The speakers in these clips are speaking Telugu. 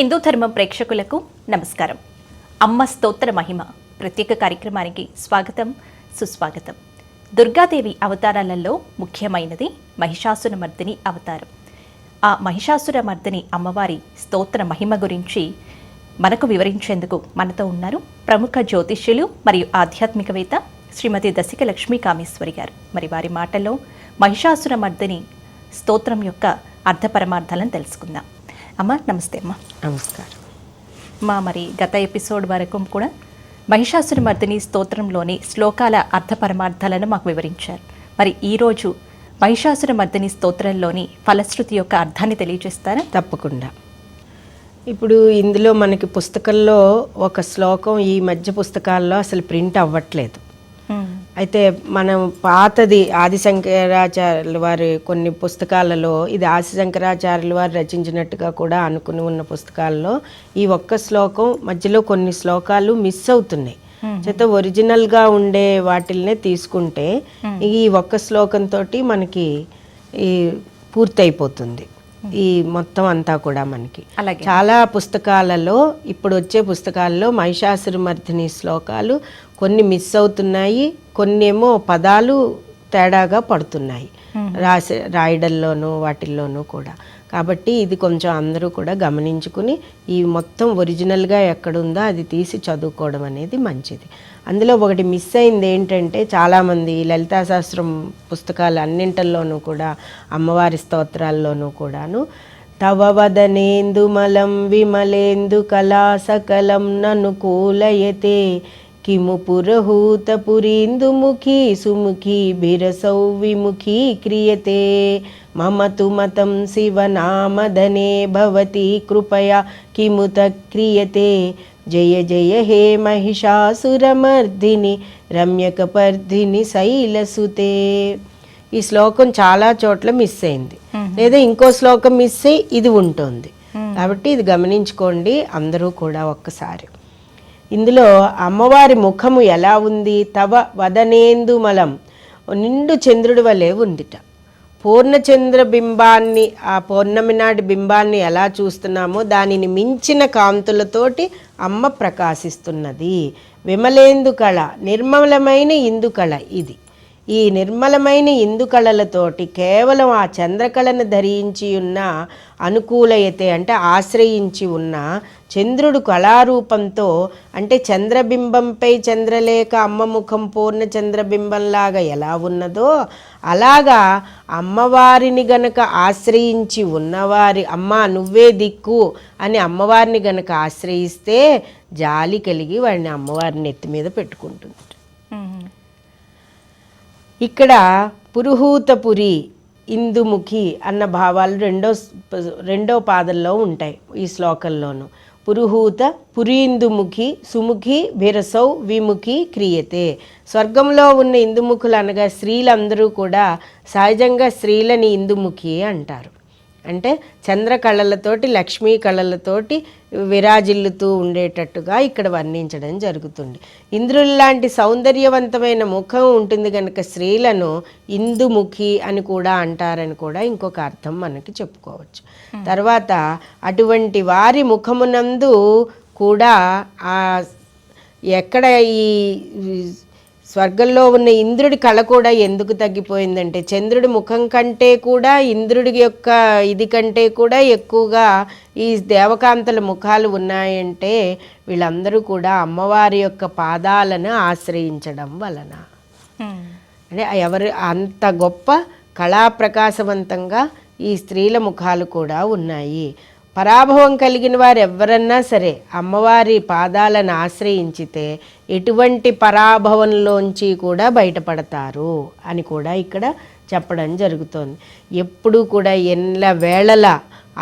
హిందూ ధర్మం ప్రేక్షకులకు నమస్కారం. అమ్మ స్తోత్ర మహిమ ప్రత్యేక కార్యక్రమానికి స్వాగతం సుస్వాగతం. దుర్గాదేవి అవతారాలలో ముఖ్యమైనది మహిషాసురమర్దిని అవతారం. ఆ మహిషాసుర మర్దిని అమ్మవారి స్తోత్ర మహిమ గురించి మనకు వివరించేందుకు మనతో ఉన్నారు ప్రముఖ జ్యోతిష్యులు మరియు ఆధ్యాత్మికవేత్త శ్రీమతి దశిక లక్ష్మీ కామేశ్వరి గారు. మరి వారి మాటల్లో మహిషాసురమర్దిని స్తోత్రం యొక్క అర్థపరమార్థాలను తెలుసుకుందాం. అమ్మ నమస్తే అమ్మ. నమస్కారం. మా మరి గత ఎపిసోడ్ వరకు కూడా మహిషాసురమర్దిని స్తోత్రంలోని శ్లోకాల అర్థ పరమార్థాలను మాకు వివరించారు. మరి ఈరోజు మహిషాసురమర్దిని స్తోత్రంలోని ఫలశ్రుతి యొక్క అర్థాన్ని తెలియజేస్తారా? తప్పకుండా. ఇప్పుడు ఇందులో మనకి పుస్తకంలో ఒక శ్లోకం ఈ మధ్య పుస్తకాల్లో అసలు ప్రింట్ అవ్వట్లేదు. అయితే మనం పాతది ఆదిశంకరాచార్యుల వారి కొన్ని పుస్తకాలలో ఇది ఆదిశంకరాచార్యుల వారు రచించినట్టుగా కూడా అనుకుని ఉన్న పుస్తకాల్లో ఈ ఒక్క శ్లోకం మధ్యలో కొన్ని శ్లోకాలు మిస్ అవుతున్నాయి. చేత ఒరిజినల్గా ఉండే వాటిల్నే తీసుకుంటే ఈ ఒక్క శ్లోకంతో మనకి ఈ పూర్తయిపోతుంది. ఈ మొత్తం అంతా కూడా మనకి. అలాగే. చాలా పుస్తకాలలో ఇప్పుడు వచ్చే పుస్తకాల్లో మహిషాసురమర్దిని శ్లోకాలు కొన్ని మిస్ అవుతున్నాయి కొన్ని ఏమో పదాలు తేడాగా పడుతున్నాయి. రాసే రాయడంలోనూ వాటిల్లోనూ కూడా. కాబట్టి ఇది కొంచెం అందరూ కూడా గమనించుకుని ఈ మొత్తం ఒరిజినల్గా ఎక్కడుందో అది తీసి చదువుకోవడం అనేది మంచిది. అందులో ఒకటి మిస్ అయింది ఏంటంటే చాలామంది లలితాశాస్త్రం పుస్తకాలు అన్నింటిల్లోనూ కూడా అమ్మవారి స్తోత్రాల్లోనూ కూడాను తవ వదనేందుమలం విమలేందు కళా సకలం నను కూలయతే కిము పురహూత పురీందుముఖి సుముఖి బిరసౌ విముఖీ క్రియతే. మమ తు మతం శివనామధనే భవతి కృపయా కిముత క్రియతే. జయ జయ హే మహిషాసురమర్దిని రమ్యకపర్ధిని శైలసుతే. ఈ శ్లోకం చాలా చోట్ల మిస్ అయింది. లేదా ఇంకో శ్లోకం మిస్ అయ్యి ఇది ఉంటుంది. కాబట్టి ఇది గమనించుకోండి అందరూ కూడా ఒక్కసారి. ఇందులో అమ్మవారి ముఖము ఎలా ఉంది? తవ వదనేందుమలం నిండు చంద్రుడి వలె ఉందిట. పూర్ణచంద్ర బింబాన్ని ఆ పౌర్ణమి నాటి బింబాన్ని ఎలా చూస్తున్నామో దానిని మించిన కాంతులతోటి అమ్మ ప్రకాశిస్తున్నది. విమలేందు కళ నిర్మలమైన ఇందు కళ ఇది. ఈ నిర్మలమైన ఇందుకళలతోటి కేవలం ఆ చంద్రకళను ధరించి ఉన్న అనుకూలయతే అంటే ఆశ్రయించి ఉన్న చంద్రుడు కళారూపంతో అంటే చంద్రబింబంపై చంద్రలేఖ అమ్మ ముఖం పూర్ణ చంద్రబింబంలాగా ఎలా ఉన్నదో అలాగా అమ్మవారిని గనక ఆశ్రయించి ఉన్నవారి అమ్మ నువ్వే దిక్కు అని అమ్మవారిని గనక ఆశ్రయిస్తే జాలి కలిగి వాడిని అమ్మవారిని ఎత్తి మీద పెట్టుకుంటుంది. ఇక్కడ పురుహూతపురి ఇందుముఖి అన్న భావాలు రెండో రెండో పాదంలో ఉంటాయి ఈ శ్లోకంలోను. పురుహూత పురీందుముఖి సుముఖి బిరసౌ విముఖి క్రియతే. స్వర్గంలో ఉన్న ఇందుముఖులు అనగా స్త్రీలందరూ కూడా సహజంగా స్త్రీలని ఇందుముఖి అంటారు. అంటే చంద్ర కళలతోటి లక్ష్మీ కళలతోటి విరాజిల్లుతూ ఉండేటట్టుగా ఇక్కడ వర్ణించడం జరుగుతుంది. ఇంద్రుల లాంటి సౌందర్యవంతమైన ముఖం ఉంటుంది కనుక స్త్రీలను ఇందుముఖి అని కూడా అంటారని కూడా ఇంకొక అర్థం మనకి చెప్పుకోవచ్చు. తర్వాత అటువంటి వారి ముఖమునందు కూడా ఆ ఎక్కడ ఈ స్వర్గంలో ఉన్న ఇంద్రుడి కళ కూడా ఎందుకు తగ్గిపోయిందంటే చంద్రుడి ముఖం కంటే కూడా ఇంద్రుడి యొక్క ఇది కంటే కూడా ఎక్కువగా ఈ దేవకాంతల ముఖాలు ఉన్నాయంటే వీళ్ళందరూ కూడా అమ్మవారి యొక్క పాదాలను ఆశ్రయించడం వలన. అంటే ఎవరు అంత గొప్ప కళా ప్రకాశవంతంగా ఈ స్త్రీల ముఖాలు కూడా ఉన్నాయి. పరాభవం కలిగిన వారు ఎవరన్నా సరే అమ్మవారి పాదాలను ఆశ్రయించితే ఎటువంటి పరాభవంలోంచి కూడా బయటపడతారు అని కూడా ఇక్కడ చెప్పడం జరుగుతోంది. ఎప్పుడూ కూడా ఎల్ల వేళలా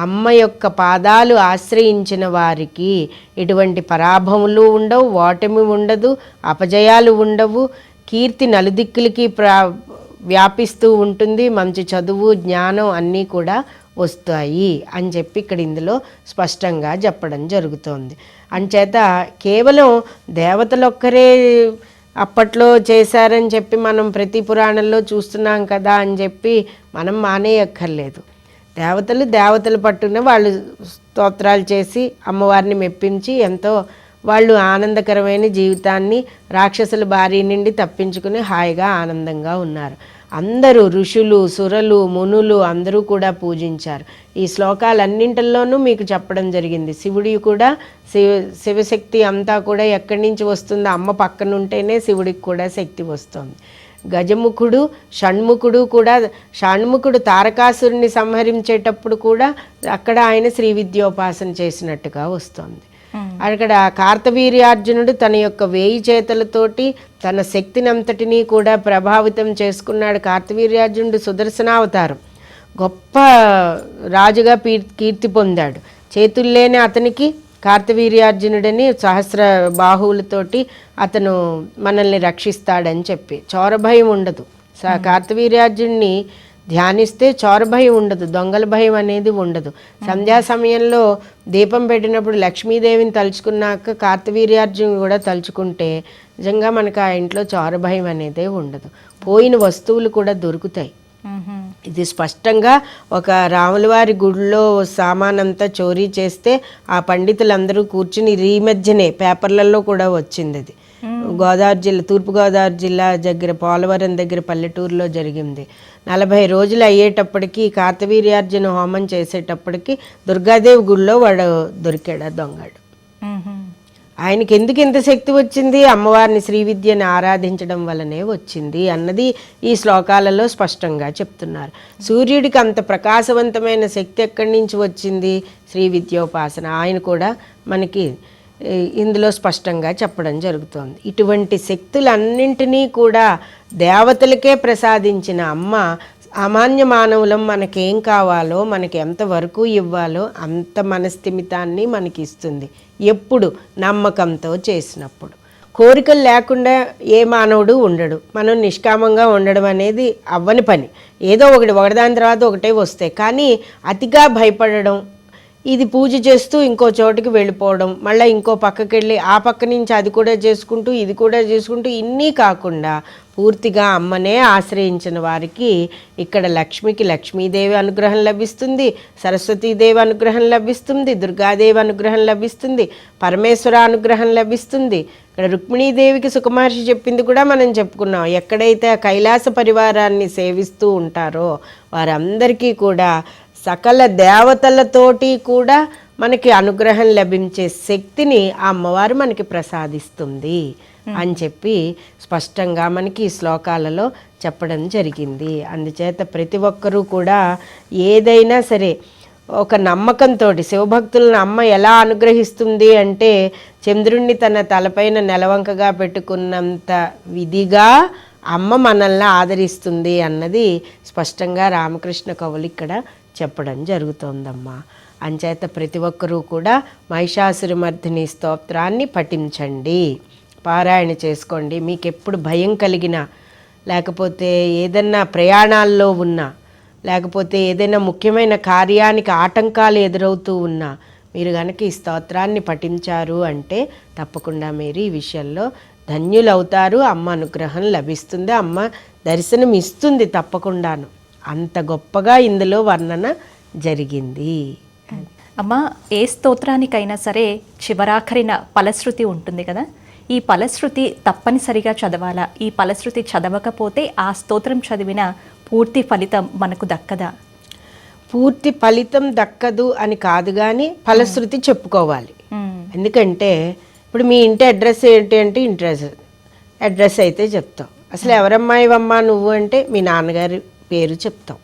అమ్మ యొక్క పాదాలు ఆశ్రయించిన వారికి ఎటువంటి పరాభములు ఉండవు ఓటమి ఉండదు అపజయాలు ఉండవు. కీర్తి నలుదిక్కులకి ప్రా వ్యాపిస్తూ ఉంటుంది. మంచి చదువు జ్ఞానం అన్నీ కూడా వస్తాయి అని చెప్పి ఇక్కడ ఇందులో స్పష్టంగా చెప్పడం జరుగుతోంది. అంచేత కేవలం దేవతలొక్కరే అప్పట్లో చేశారని చెప్పి మనం ప్రతి పురాణంలో చూస్తున్నాం కదా అని చెప్పి మనం మానేయక్కర్లేదు. దేవతలు దేవతల పట్టున వాళ్ళు స్తోత్రాలు చేసి అమ్మవారిని మెప్పించి ఎంతో వాళ్ళు ఆనందకరమైన జీవితాన్ని రాక్షసుల బారి నుండి తప్పించుకుని హాయిగా ఆనందంగా ఉన్నారు. అందరూ ఋషులు సురలు మునులు అందరూ కూడా పూజించారు. ఈ శ్లోకాలన్నింటిలోనూ మీకు చెప్పడం జరిగింది. శివుడి కూడా శివ శివశక్తి అంతా కూడా ఎక్కడి నుంచి వస్తుందో అమ్మ పక్కన ఉంటేనే శివుడికి కూడా శక్తి వస్తుంది. గజముఖుడు షణ్ముఖుడు కూడా షణ్ముఖుడు తారకాసురుని సంహరించేటప్పుడు కూడా అక్కడ ఆయన శ్రీ విద్యోపాసన చేసినట్టుగా వస్తుంది. అక్కడ కార్తవీర్యార్జునుడు తన యొక్క వేయి చేతులతోటి తన శక్తిని అంతటినీ కూడా ప్రభావితం చేసుకున్నాడు కార్తవీర్యార్జునుడు సుదర్శనావతారం. గొప్ప రాజుగా కీర్తి పొందాడు. చేతులు లేని అతనికి కార్తవీర్యార్జునుడని సహస్ర బాహువులతోటి అతను మనల్ని రక్షిస్తాడని చెప్పి. చోరభయం ఉండదు. స- కార్తవీర్యార్జున్ని ధ్యానిస్తే చోర భయం ఉండదు దొంగల భయం అనేది ఉండదు. సంధ్యా సమయంలో దీపం పెట్టినప్పుడు లక్ష్మీదేవిని తలుచుకున్నాక కార్తవీర్యార్జును కూడా తలుచుకుంటే నిజంగా మనకు ఆ ఇంట్లో చోర భయం అనేది ఉండదు. పోయిన వస్తువులు కూడా దొరుకుతాయి. ఇది స్పష్టంగా ఒక రాములవారి గుడిలో సామానంతా చోరీ చేస్తే ఆ పండితులందరూ కూర్చుని ఈ మధ్యనే పేపర్లలో కూడా వచ్చింది అది. గోదావరి జిల్లా తూర్పుగోదావరి జిల్లా దగ్గర పోలవరం దగ్గర పల్లెటూరులో జరిగింది. నలభై రోజులు అయ్యేటప్పటికి కార్తవీర్యార్జున హోమం చేసేటప్పటికి దుర్గాదేవి గుడిలో వాడు దొరికాడు దొంగడు. ఆయనకి ఎందుకు ఇంత శక్తి వచ్చింది? అమ్మవారిని శ్రీ విద్యని ఆరాధించడం వల్లనే వచ్చింది అన్నది ఈ శ్లోకాలలో స్పష్టంగా చెప్తున్నారు. సూర్యుడికి అంత ప్రకాశవంతమైన శక్తి ఎక్కడి నుంచి వచ్చింది? శ్రీ విద్యోపాసన. ఆయన కూడా మనకి ఇందులో స్పష్టంగా చెప్పడం జరుగుతోంది. ఇటువంటి శక్తులన్నింటినీ కూడా దేవతలకే ప్రసాదించిన అమ్మ అమాన్య మానవులం మనకేం కావాలో మనకి ఎంతవరకు ఇవ్వాలో అంత మనస్థిమితాన్ని మనకి ఇస్తుంది ఎప్పుడు నమ్మకంతో చేసినప్పుడు. కోరికలు లేకుండా ఏ మానవుడు ఉండడు. మనం నిష్కామంగా ఉండడం అనేది అవ్వని పని. ఏదో ఒకటి ఒకదాని తర్వాత ఒకటే వస్తాయి. కానీ అతిగా భయపడడం ఇది పూజ చేస్తూ ఇంకో చోటికి వెళ్ళిపోవడం మళ్ళీ ఇంకో పక్కకి వెళ్ళి ఆ పక్క నుంచి అది కూడా చేసుకుంటూ ఇది కూడా చేసుకుంటూ ఇన్నీ కాకుండా పూర్తిగా అమ్మనే ఆశ్రయించిన వారికి ఇక్కడ లక్ష్మికి లక్ష్మీదేవి అనుగ్రహం లభిస్తుంది సరస్వతీదేవి అనుగ్రహం లభిస్తుంది దుర్గాదేవి అనుగ్రహం లభిస్తుంది పరమేశ్వర అనుగ్రహం లభిస్తుంది. ఇక్కడ రుక్మిణీదేవికి సుకుమహర్షి చెప్పింది కూడా మనం చెప్పుకున్నాం. ఎక్కడైతే కైలాస పరివారాన్ని సేవిస్తూ ఉంటారో వారందరికీ కూడా సకల దేవతలతోటి కూడా మనకి అనుగ్రహం లభించే శక్తిని ఆ అమ్మవారు మనకి ప్రసాదిస్తుంది అని చెప్పి స్పష్టంగా మనకి ఈ శ్లోకాలలో చెప్పడం జరిగింది. అందుచేత ప్రతి ఒక్కరూ కూడా ఏదైనా సరే ఒక నమ్మకంతో శివభక్తులను అమ్మ ఎలా అనుగ్రహిస్తుంది అంటే చంద్రుణ్ణి తన తలపైన నెలవంకగా పెట్టుకున్నంత విధిగా అమ్మ మనల్ని ఆదరిస్తుంది అన్నది స్పష్టంగా రామకృష్ణ కవులు ఇక్కడ చెప్పడం జరుగుతోందమ్మా. అంచేత ప్రతి ఒక్కరూ కూడా మహిషాసురమర్ధిని స్తోత్రాన్ని పఠించండి. పారాయణ చేసుకోండి. మీకు ఎప్పుడు భయం కలిగినా లేకపోతే ఏదన్నా ప్రయాణాల్లో ఉన్నా లేకపోతే ఏదైనా ముఖ్యమైన కార్యానికి ఆటంకాలు ఎదురవుతూ ఉన్నా మీరు కనుక ఈ స్తోత్రాన్ని పఠించారు అంటే తప్పకుండా మీరు ఈ విషయంలో ధన్యులవుతారు. అమ్మ అనుగ్రహం లభిస్తుంది. అమ్మ దర్శనం ఇస్తుంది తప్పకుండాను. అంత గొప్పగా ఇందులో వర్ణన జరిగింది. అమ్మ ఏ స్తోత్రానికైనా సరే చివరాఖరిన ఫలశ్రుతి ఉంటుంది కదా? ఈ ఫలశ్రుతి తప్పనిసరిగా చదవాలా? ఈ ఫలశ్రుతి చదవకపోతే ఆ స్తోత్రం చదివిన పూర్తి ఫలితం మనకు దక్కదా? పూర్తి ఫలితం దక్కదు అని కాదు కానీ ఫలశ్రుతి చెప్పుకోవాలి. ఎందుకంటే ఇప్పుడు మీ ఇంటి అడ్రస్ ఏంటి అంటే ఇంట్రెస్ అడ్రస్ అయితే చెప్తాం. అసలు ఎవరమ్మాయివమ్మా నువ్వు అంటే మీ నాన్నగారి పేరు చెప్తాం.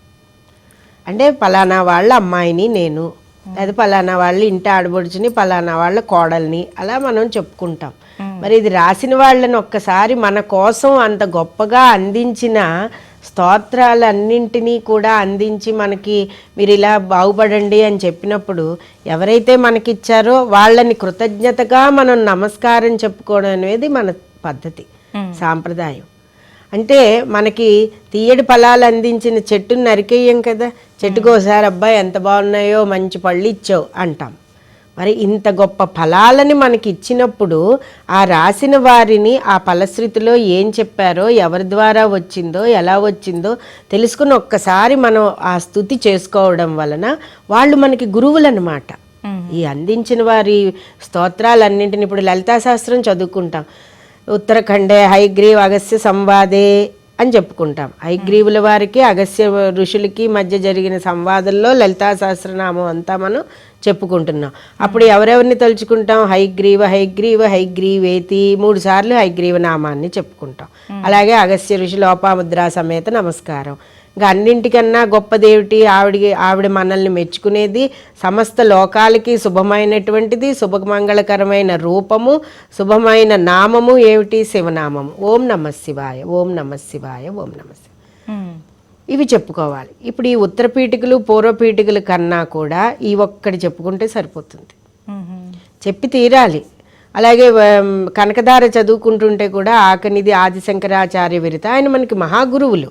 అంటే పలానా వాళ్ళ అమ్మాయిని నేను లేదా పలానా వాళ్ళ ఇంటి ఆడబడుచుని పలానా వాళ్ళ కోడల్ని అలా మనం చెప్పుకుంటాం. మరి ఇది రాసిన వాళ్ళని ఒక్కసారి మన కోసం అంత గొప్పగా అందించిన స్తోత్రాలన్నింటినీ కూడా అందించి మనకి మీరు ఇలా బాగుపడండి అని చెప్పినప్పుడు ఎవరైతే మనకిచ్చారో వాళ్ళని కృతజ్ఞతగా మనం నమస్కారం చెప్పుకోవడం అనేది మన పద్ధతి సాంప్రదాయం. అంటే మనకి తీయటి ఫలాలు అందించిన చెట్టుని నరికేయం కదా. చెట్టుకు ఒకసారి అబ్బాయి ఎంత బాగున్నాయో మంచి పళ్ళు ఇచ్చావు అంటాం. మరి ఇంత గొప్ప ఫలాలని మనకి ఇచ్చినప్పుడు ఆ రాసిన వారిని ఆ ఫలశ్రుతిలో ఏం చెప్పారో ఎవరి ద్వారా వచ్చిందో ఎలా వచ్చిందో తెలుసుకుని ఒక్కసారి మనం ఆ స్థుతి చేసుకోవడం వలన వాళ్ళు మనకి గురువులన్నమాట. ఈ అందించిన వారి స్తోత్రాలన్నింటిని ఇప్పుడు లలితా శాస్త్రం చదువుకుంటాం. ఉత్తరాఖండే హైగ్రీవ్ అగస్య సంవాదే అని చెప్పుకుంటాం. హైగ్రీవుల వారికి అగస్య ఋషులకి మధ్య జరిగిన సంవాదంలో లలితా సహస్రనామం అంతా మనం చెప్పుకుంటున్నాం. అప్పుడు ఎవరెవరిని తలుచుకుంటాం? హైగ్రీవ హైగ్రీవ హైగ్రీవేతి మూడు సార్లు హైగ్రీవ నామాన్ని చెప్పుకుంటాం. అలాగే అగస్య ఋషి లోపాముద్రా సమేత నమస్కారం. ఇంకా అన్నింటికన్నా గొప్పదేమిటి? ఆవిడ ఆవిడ మనల్ని మెచ్చుకునేది సమస్త లోకాలకి శుభమైనటువంటిది శుభమంగళకరమైన రూపము శుభమైన నామము ఏమిటి? శివనామము. ఓం నమ శివాయ ఓం నమ శివాయ ఓం నమ ఇవి చెప్పుకోవాలి. ఇప్పుడు ఈ ఉత్తర పీఠికలు పూర్వ పీఠికల కన్నా కూడా ఈ ఒక్కటి చెప్పుకుంటే సరిపోతుంది. చెప్పి తీరాలి. అలాగే కనకధార చదువుకుంటుంటే కూడా ఆకనిది ఆదిశంకరాచార్య విరిత ఆయన మనకి మహాగురువులు.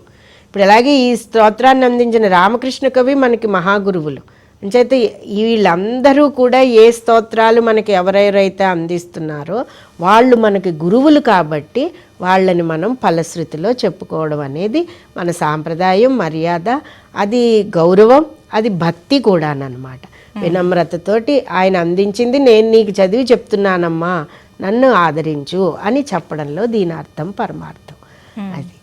ఇప్పుడు అలాగే ఈ స్తోత్రాన్ని అందించిన రామకృష్ణ కవి మనకి మహాగురువులు. అంచేత వీళ్ళందరూ కూడా ఏ స్తోత్రాలు మనకి ఎవరెవరైతే అందిస్తున్నారో వాళ్ళు మనకి గురువులు కాబట్టి వాళ్ళని మనం ఫలశ్రుతిలో చెప్పుకోవడం అనేది మన సాంప్రదాయం మర్యాద అది గౌరవం అది భక్తి కూడానమాట వినమ్రతతోటి ఆయన అందించింది నేను నీకు చదివి చెప్తున్నానమ్మా నన్ను ఆదరించు అని చెప్పడంలో దీని అర్థం పరమార్థం అది.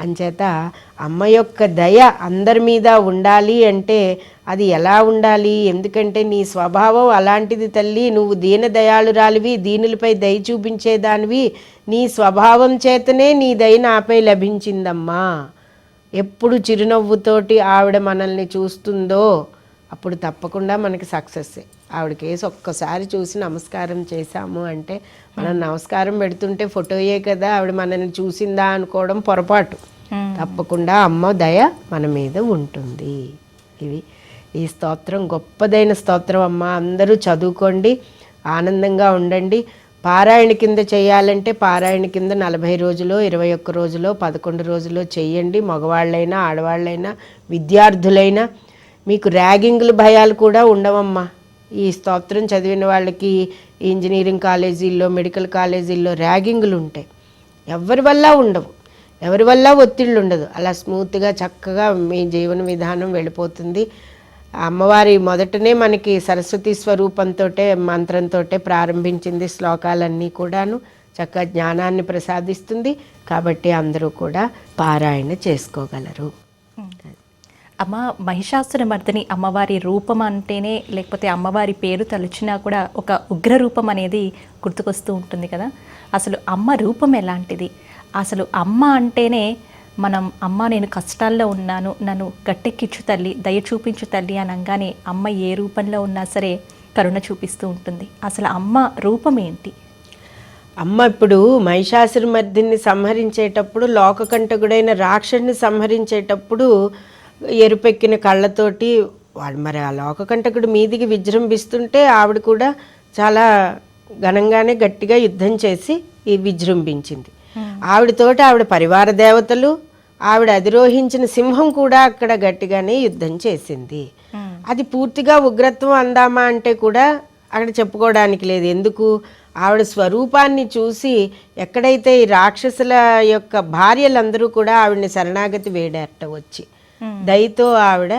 అంచేత అమ్మ యొక్క దయ అందరి మీద ఉండాలి అంటే అది ఎలా ఉండాలి? ఎందుకంటే నీ స్వభావం అలాంటిది తల్లి. నువ్వు దీన దయాళురాలివి దీనులపై దయ చూపించేదానివి. నీ స్వభావం చేతనే నీ దయ నాపై లభించిందమ్మా. ఎప్పుడు చిరునవ్వుతోటి ఆవిడ మనల్ని చూస్తుందో అప్పుడు తప్పకుండా మనకి సక్సెస్ ఆవిడ కేసు ఒక్కసారి చూసి నమస్కారం చేశాము అంటే మనం నమస్కారం పెడుతుంటే ఫోటోయే కదా ఆవిడ మనల్ని చూసిందా అనుకోవడం పొరపాటు. తప్పకుండా అమ్మ దయ మన మీద ఉంటుంది. ఇవి ఈ స్తోత్రం గొప్పదైన స్తోత్రం అమ్మ. అందరూ చదువుకోండి ఆనందంగా ఉండండి. పారాయణ కింద చేయాలంటే పారాయణ కింద నలభై రోజులో ఇరవై ఒక్క రోజులో పదకొండు రోజులో చెయ్యండి మగవాళ్ళైనా ఆడవాళ్ళైనా విద్యార్థులైనా. మీకు ర్యాగింగ్లు భయాలు కూడా ఉండవమ్మా. ఈ స్తోత్రం చదివిన వాళ్ళకి ఇంజనీరింగ్ కాలేజీల్లో మెడికల్ కాలేజీల్లో ర్యాగింగ్లు ఉంటాయి. ఎవరి వల్ల ఉండవు. ఎవరి వల్ల ఒత్తిళ్ళు ఉండదు. అలా స్మూత్గా చక్కగా మీ జీవన విధానం వెళ్ళిపోతుంది. అమ్మవారి మొదటనే మనకి సరస్వతి స్వరూపంతో మంత్రంతో ప్రారంభించింది శ్లోకాలన్నీ కూడాను. చక్కగా జ్ఞానాన్ని ప్రసాదిస్తుంది. కాబట్టి అందరూ కూడా పారాయణ చేసుకోగలరు. అమ్మ మహిషాసుర మర్దిని అమ్మవారి రూపం అంటేనే లేకపోతే అమ్మవారి పేరు తలుచినా కూడా ఒక ఉగ్ర రూపం అనేది గుర్తుకొస్తూ ఉంటుంది కదా. అసలు అమ్మ రూపం ఎలాంటిది? అసలు అమ్మ అంటేనే మనం అమ్మ నేను కష్టాల్లో ఉన్నాను నన్ను గట్టెక్కించు తల్లి దయ చూపించు తల్లి అనగానే అమ్మ ఏ రూపంలో ఉన్నా సరే కరుణ చూపిస్తూ ఉంటుంది. అసలు అమ్మ రూపం ఏంటి? అమ్మ ఇప్పుడు మహిషాసురమర్దిని సంహరించేటప్పుడు లోకకంటకుడైన రాక్షసుని సంహరించేటప్పుడు ఎరుపెక్కిన కళ్ళతోటి వాడు మరి ఆ లోకకంటకుడు మీదికి విజృంభిస్తుంటే ఆవిడ కూడా చాలా ఘనంగానే గట్టిగా యుద్ధం చేసి ఈ విజృంభించింది. ఆవిడతోటి ఆవిడ పరివార దేవతలు ఆవిడ అధిరోహించిన సింహం కూడా అక్కడ గట్టిగానే యుద్ధం చేసింది. అది పూర్తిగా ఉగ్రత్వం అందామా అంటే కూడా అక్కడ చెప్పుకోవడానికి లేదు. ఎందుకు? ఆవిడ స్వరూపాన్ని చూసి ఎక్కడైతే ఈ రాక్షసుల యొక్క భార్యలందరూ కూడా ఆవిడని శరణాగతి వేడారట వచ్చి Hmm. దయతో ఆవిడ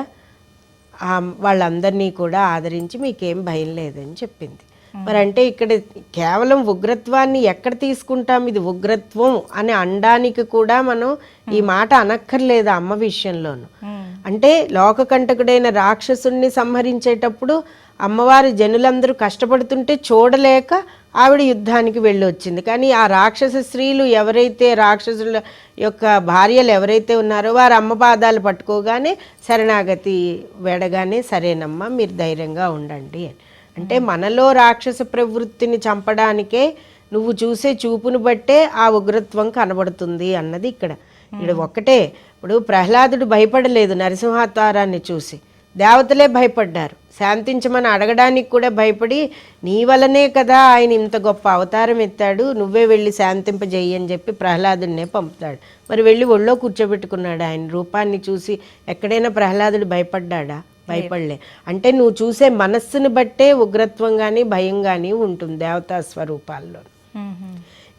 వాళ్ళందరినీ కూడా ఆదరించి మీకేం భయం లేదని చెప్పింది. మరి అంటే ఇక్కడ కేవలం ఉగ్రత్వాన్ని ఎక్కడ తీసుకుంటాం? ఇది ఉగ్రత్వం అని అనడానికి కూడా మనం ఈ మాట అనక్కర్లేదు అమ్మ విషయంలోను. అంటే లోకకంటకుడైన రాక్షసుణ్ణి సంహరించేటప్పుడు అమ్మవారి జనులందరూ కష్టపడుతుంటే చూడలేక ఆవిడ యుద్ధానికి వెళ్ళి వచ్చింది కానీ ఆ రాక్షస స్త్రీలు ఎవరైతే రాక్షసుల యొక్క భార్యలు ఎవరైతే ఉన్నారో వారు అమ్మ పాదాలు పట్టుకోగానే శరణాగతి వేడగానే సరేనమ్మా మీరు ధైర్యంగా ఉండండి అని. అంటే మనలో రాక్షస ప్రవృత్తిని చంపడానికే నువ్వు చూసే చూపును బట్టే ఆ ఉగ్రత్వం కనబడుతుంది అన్నది ఇక్కడ. ఇక్కడ ఒక్కటే. ఇప్పుడు ప్రహ్లాదుడు భయపడలేదు నరసింహావతారాన్ని చూసి. దేవతలే భయపడ్డారు. శాంతించమని అడగడానికి కూడా భయపడి నీ వలనే కదా ఆయన ఇంత గొప్ప అవతారం ఎత్తాడు నువ్వే వెళ్ళి శాంతింపజేయి అని చెప్పి ప్రహ్లాదుడినే పంపుతాడు. మరి వెళ్ళి ఒళ్ళో కూర్చోబెట్టుకున్నాడు ఆయన. రూపాన్ని చూసి ఎక్కడైనా ప్రహ్లాదుడు భయపడ్డాడా? భయపడలే. అంటే నువ్వు చూసే మనస్సుని బట్టే ఉగ్రత్వం కానీ భయం కానీ ఉంటుంది దేవతా స్వరూపాల్లో.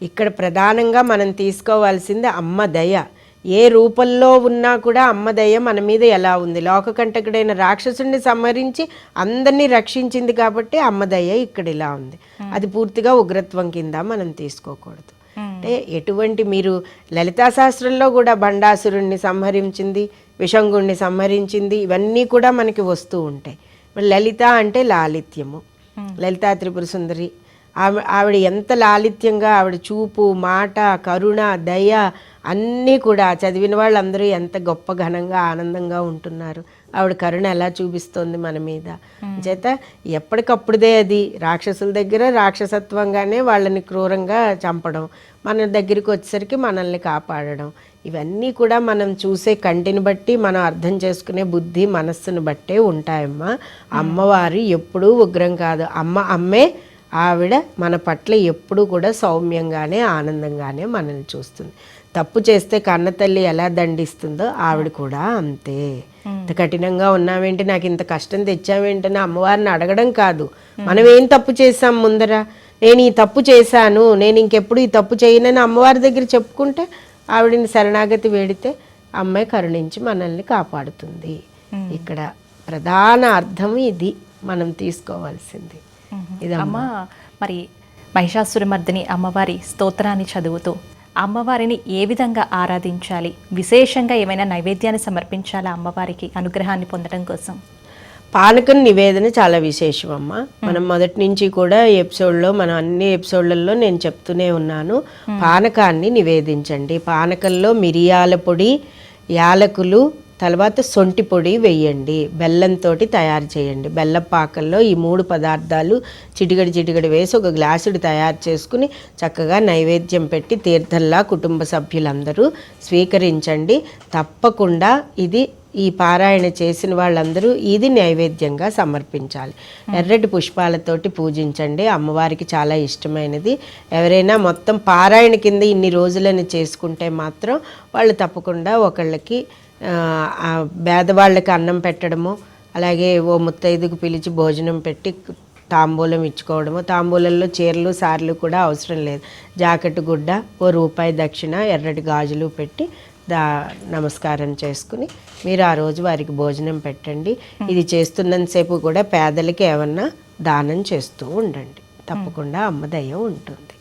ఇక్కడ ప్రధానంగా మనం తీసుకోవాల్సింది అమ్మ దయ. ఏ రూపంలో ఉన్నా కూడా అమ్మ దయ మన మీద ఎలా ఉంది? లోకకంటకుడైన రాక్షసుడిని సంహరించి అందరినీ రక్షించింది కాబట్టి అమ్మ దయ ఇక్కడ ఇలా ఉంది. అది పూర్తిగా ఉగ్రత్వం కింద మనం తీసుకోకూడదు. అంటే ఎటువంటి మీరు లలితా శాస్త్రంలో కూడా బండాసురుణ్ణి సంహరించింది విషంగుణ్ణి సంహరించింది ఇవన్నీ కూడా మనకి వస్తూ ఉంటాయి. లలిత అంటే లాలిత్యము. లలితా త్రిపుర సుందరి. ఆమె ఆవిడ ఎంత లాలిత్యంగా ఆవిడ చూపు మాట కరుణ దయ అన్నీ కూడా చదివిన వాళ్ళందరూ ఎంత గొప్ప ఘనంగా ఆనందంగా ఉంటున్నారు. ఆవిడ కరుణ ఎలా చూపిస్తోంది మన మీద. చేత ఎప్పటికప్పుడుదే అది. రాక్షసుల దగ్గర రాక్షసత్వంగానే వాళ్ళని క్రూరంగా చంపడం మన దగ్గరికి వచ్చేసరికి మనల్ని కాపాడడం ఇవన్నీ కూడా మనం చూసే కంటిని బట్టి మనం అర్థం చేసుకునే బుద్ధి మనస్సును బట్టే ఉంటాయమ్మా. అమ్మవారు ఎప్పుడూ ఉగ్రం కాదు. అమ్మ అమ్మే ఆవిడ మన పట్ల ఎప్పుడూ కూడా సౌమ్యంగానే ఆనందంగానే మనల్ని చూస్తుంది. తప్పు చేస్తే కన్నతల్లి ఎలా దండిస్తుందో ఆవిడ కూడా అంతే. ఇంత కఠినంగా ఉన్నావేంటి? నాకు ఇంత కష్టం తెచ్చావేంటని అమ్మవారిని అడగడం కాదు. మనం ఏం తప్పు చేసాం ముందర? నేను ఈ తప్పు చేశాను. నేను ఇంకెప్పుడు ఈ తప్పు చేయనని అమ్మవారి దగ్గర చెప్పుకుంటే ఆవిడని శరణాగతి వేడితే అమ్మాయి కరుణించి మనల్ని కాపాడుతుంది. ఇక్కడ ప్రధాన అర్థం ఇది. మనం తీసుకోవాల్సింది. ఇది అమ్మ మరి మహిషాసురమర్దిని అమ్మవారి స్తోత్రాన్ని చదువుతూ అమ్మవారిని ఏ విధంగా ఆరాధించాలి? విశేషంగా ఏమైనా నైవేద్యాన్ని సమర్పించాలా అమ్మవారికి అనుగ్రహాన్ని పొందడం కోసం? పానకం నివేదన చాలా విశేషం అమ్మ మనం మొదటి నుంచి కూడా ఎపిసోడ్లో మనం అన్ని ఎపిసోడ్లలో నేను చెప్తూనే ఉన్నాను. పానకాన్ని నివేదించండి. పానకంలో మిరియాల పొడి యాలకులు తర్వాత సొంటి పొడి వేయండి. బెల్లంతో తయారు చేయండి. బెల్లం పాకంలో ఈ మూడు పదార్థాలు చిటిగడి చిటిగడి వేసి ఒక గ్లాసుడు తయారు చేసుకుని చక్కగా నైవేద్యం పెట్టి తీర్థంలా కుటుంబ సభ్యులందరూ స్వీకరించండి. తప్పకుండా ఇది ఈ పారాయణ చేసిన వాళ్ళందరూ ఇది నైవేద్యంగా సమర్పించాలి. ఎర్రటి పుష్పాలతోటి పూజించండి. అమ్మవారికి చాలా ఇష్టమైనది. ఎవరైనా మొత్తం పారాయణ కింద ఇన్ని రోజులని చేసుకుంటే మాత్రం వాళ్ళు తప్పకుండా ఒకళ్ళకి పేదవాళ్ళకి అన్నం పెట్టడము అలాగే ఓ ముత్తైదుకు పిలిచి భోజనం పెట్టి తాంబూలం ఇచ్చుకోవడము. తాంబూలంలో చీరలు సార్లు కూడా అవసరం లేదు. జాకెట్ గుడ్డ ఓ రూపాయి దక్షిణ ఎర్రటి గాజులు పెట్టి దా నమస్కారం చేసుకుని మీరు ఆ రోజు వారికి భోజనం పెట్టండి. ఇది చేస్తున్నంతసేపు కూడా పేదలకి ఏమన్నా దానం చేస్తూ ఉండండి. తప్పకుండా అమ్మ దయ ఉంటుంది.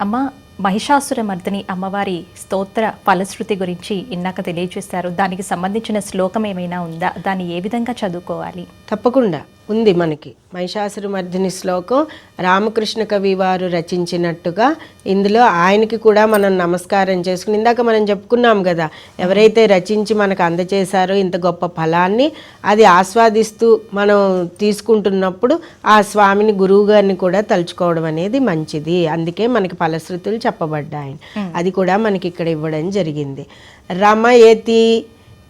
అమ్మ మహిషాసురమర్దిని అమ్మవారి స్తోత్ర ఫలశ్రుతి గురించి ఇందాక తెలియజేశారు. దానికి సంబంధించిన శ్లోకం ఏమైనా ఉందా? దాన్ని ఏ విధంగా చదువుకోవాలి? తప్పకుండా. ఉంది మనకి. మహిషాసురమర్దిని శ్లోకం రామకృష్ణ కవి వారు రచించినట్టుగా ఇందులో ఆయనకి కూడా మనం నమస్కారం చేసుకుని ఇందాక మనం చెప్పుకున్నాం కదా ఎవరైతే రచించి మనకు అందచేశారో ఇంత గొప్ప ఫలాన్ని అది ఆస్వాదిస్తూ మనం తీసుకుంటున్నప్పుడు ఆ స్వామిని గురువుగారిని కూడా తలుచుకోవడం అనేది మంచిది. అందుకే మనకి ఫలశ్రుతులు చెప్పబడ్డాయి అది కూడా మనకి ఇక్కడ ఇవ్వడం జరిగింది. రమయతి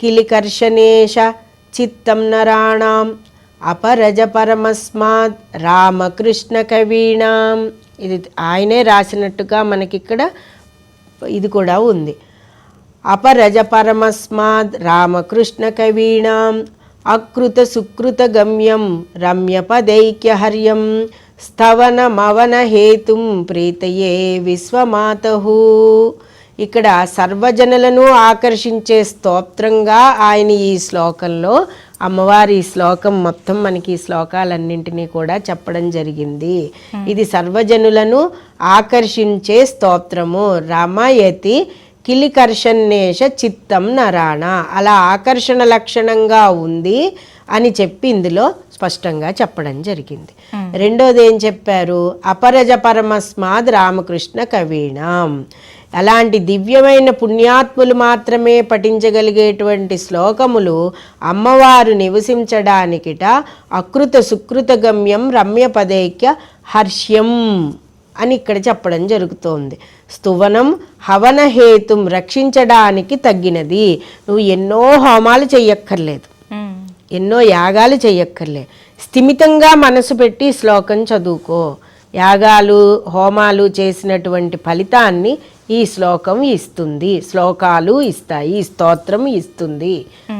కిలికర్షణేశ చిత్తం నరాణం అపరజ పరమస్మాత్ రామకృష్ణ కవీణాం. ఇది ఆయనే రాసినట్టుగా మనకిక్కడ ఇది కూడా ఉంది. అపరజ పరమస్మాద్ రామకృష్ణ కవీణాం అకృత సుకృత గమ్యం రమ్యపదైక్యహర్యం స్థవనమవన హేతుం ప్రీతయే విశ్వమాతహు ఇక్కడ సర్వజనులను ఆకర్షించే స్తోత్రంగా ఆయన ఈ శ్లోకంలో అమ్మవారి ఈ శ్లోకం మొత్తం మనకి ఈ శ్లోకాలన్నింటినీ కూడా చెప్పడం జరిగింది. ఇది సర్వజనులను ఆకర్షించే స్తోత్రము. రమయతి కిలికర్షణేష చిత్తం నరాణ. అలా ఆకర్షణ లక్షణంగా ఉంది అని చెప్పి ఇందులో స్పష్టంగా చెప్పడం జరిగింది. రెండోది ఏం చెప్పారు? అపరజ పరమస్మాద్ రామకృష్ణ కవీణం. అలాంటి దివ్యమైన పుణ్యాత్ములు మాత్రమే పఠించగలిగేటువంటి శ్లోకములు అమ్మవారు నివసించడానికిట అకృత సుకృత గమ్యం రమ్యపదైక్య హర్ష్యం. అని ఇక్కడ చెప్పడం జరుగుతోంది. స్తువనం హవన హేతుం రక్షించడానికి తగ్గినది. నువ్వు ఎన్నో హోమాలు చెయ్యక్కర్లేదు. ఎన్నో యాగాలు చెయ్యక్కర్లే స్థిమితంగా మనసు పెట్టి శ్లోకం చదువుకో. యాగాలు హోమాలు చేసినటువంటి ఫలితాన్ని ఈ శ్లోకం ఇస్తుంది. శ్లోకాలు ఇస్తాయి. ఈ స్తోత్రం ఇస్తుంది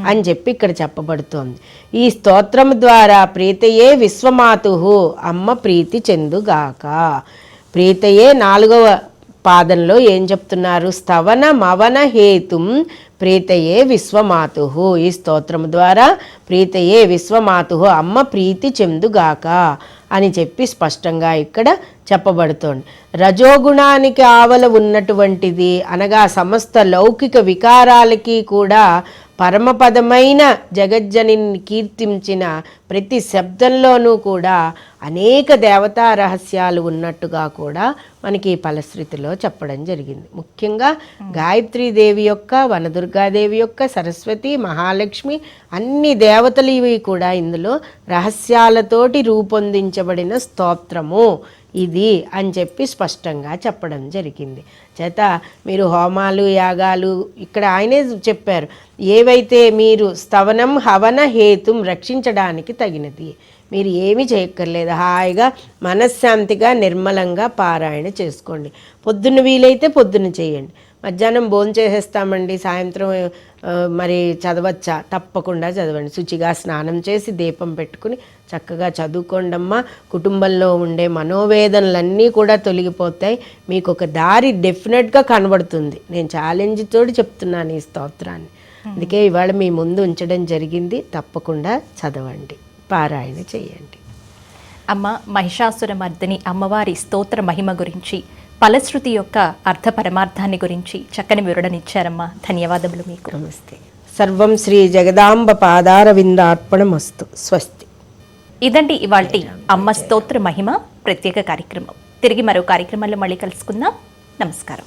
అని చెప్పి ఇక్కడ చెప్పబడుతోంది. ఈ స్తోత్రం ద్వారా ప్రీతయే విశ్వమాతు అమ్మ ప్రీతి చెందుగాక. ప్రీతయే నాలుగవ పాదంలో ఏం చెప్తున్నారు? స్తవన మవన హేతుం ప్రీతయే విశ్వమాతు. ఈ స్తోత్రం ద్వారా ప్రీతయే విశ్వమాతు అమ్మ ప్రీతి చెందుగాక అని చెప్పి స్పష్టంగా ఇక్కడ చెప్పబడుతోంది. రజోగుణానికి ఆవల ఉన్నటువంటిది అనగా సమస్త లౌకిక వికారాలకి కూడా పరమపదమైన జగజ్జనిని కీర్తించిన ప్రతి శబ్దంలోనూ కూడా అనేక దేవతా రహస్యాలు ఉన్నట్టుగా కూడా మనకి ఈ ఫలశ్రుతిలో చెప్పడం జరిగింది. ముఖ్యంగా గాయత్రీదేవి యొక్క వనదుర్గాదేవి యొక్క సరస్వతి మహాలక్ష్మి అన్ని దేవతలు ఇవి కూడా ఇందులో రహస్యాలతోటి రూపొందించబడిన స్తోత్రము. ఇది అని చెప్పి స్పష్టంగా చెప్పడం జరిగింది. చేత మీరు హోమాలు యాగాలు ఇక్కడ ఆయనే చెప్పారు. ఏవైతే మీరు స్తవనం హవన హేతుం రక్షించడానికి తగినది. మీరు ఏమి చేయక్కర్లేదు. హాయిగా మనశ్శాంతిగా నిర్మలంగా పారాయణ చేసుకోండి. పొద్దున్న వీలైతే పొద్దున్న చేయండి. మధ్యాహ్నం భోజనం చేసేస్తామండి సాయంత్రం మరి చదవచ్చా? తప్పకుండా చదవండి. శుచిగా స్నానం చేసి దీపం పెట్టుకుని చక్కగా చదువుకోండమ్మా. కుటుంబంలో ఉండే మనోవేదనలన్నీ కూడా తొలగిపోతాయి. మీకు ఒక దారి డెఫినెట్గా కనబడుతుంది. నేను ఛాలెంజ్ తోటి చెప్తున్నాను ఈ స్తోత్రాన్ని. అందుకే ఇవాళ మీ ముందు ఉంచడం జరిగింది. తప్పకుండా చదవండి. పారాయణ చేయండి. అమ్మ మహిషాసుర మర్దిని అమ్మవారి స్తోత్ర మహిమ గురించి ఫలశ్రుతి యొక్క అర్థ పరమార్థాన్ని గురించి చక్కని వివరణనిచ్చారమ్మా. ధన్యవాదములు మీకు. నమస్తే. సర్వం శ్రీ జగదాంబ పాదార విందార్పణమస్తు స్వస్తి. ఇదండి ఇవాల్టి అమ్మ స్తోత్ర మహిమ ప్రత్యేక కార్యక్రమం. తిరిగి మరో కార్యక్రమంలో మళ్ళీ కలుసుకుందాం. నమస్కారం.